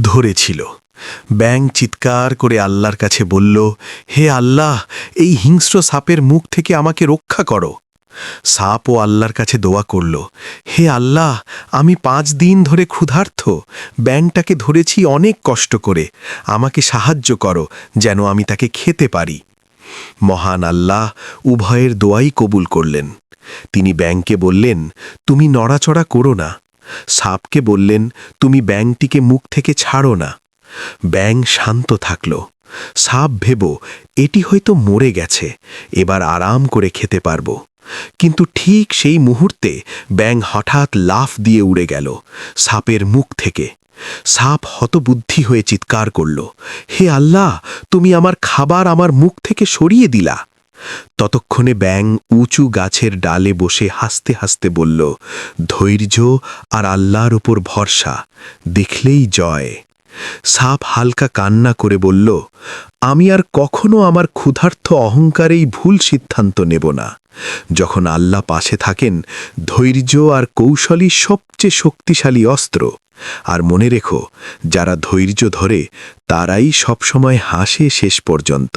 ধরেছিল। ব্যাং চিৎকার করে আল্লাহর কাছে বলল, হে আল্লাহ, এই হিংস্র সাপের মুখ থেকে আমাকে রক্ষা করো। সাপ ও আল্লাহর কাছে দোয়া করল, হে আল্লাহ, আমি পাঁচ দিন ধরে ক্ষুধার্থ। ব্যাংটাকে ধরেছি অনেক কষ্ট করে। আমাকে সাহায্য করো যেন আমি তাকে খেতে পারি। মহান আল্লাহ উভয়ের দোয়াই কবুল করলেন। তিনি ব্যাংকে বললেন, তুমি নড়াচড়া করো না। সাপকে বললেন, তুমি ব্যাংটিকে মুখ থেকে ছাড়ো না। ব্যাং শান্ত থাকল। সাপ ভেব, এটি হয়তো মরে গেছে, এবার আরাম করে খেতে পারব। কিন্তু ঠিক সেই মুহূর্তে ব্যাং হঠাৎ লাফ দিয়ে উড়ে গেল সাপের মুখ থেকে। সাপ হতবুদ্ধি হয়ে চিৎকার করল, হে আল্লাহ, তুমি আমার খাবার আমার মুখ থেকে সরিয়ে দিলা। ততক্ষণে ব্যাং উঁচু গাছের ডালে বসে হাসতে হাসতে বলল, ধৈর্য আর আল্লাহর উপর ভরসা, দেখলেই জয়। সাপ হালকা কান্না করে বলল, আমি আর কখনো আমার ক্ষুধার্থ অহংকারেই ভুল সিদ্ধান্ত নেব না। যখন আল্লাহ পাশে থাকেন, ধৈর্য আর কৌশলই সবচেয়ে শক্তিশালী অস্ত্র। আর মনে রেখো, যারা ধৈর্য ধরে, তারাই সবসময় হাসে শেষ পর্যন্ত।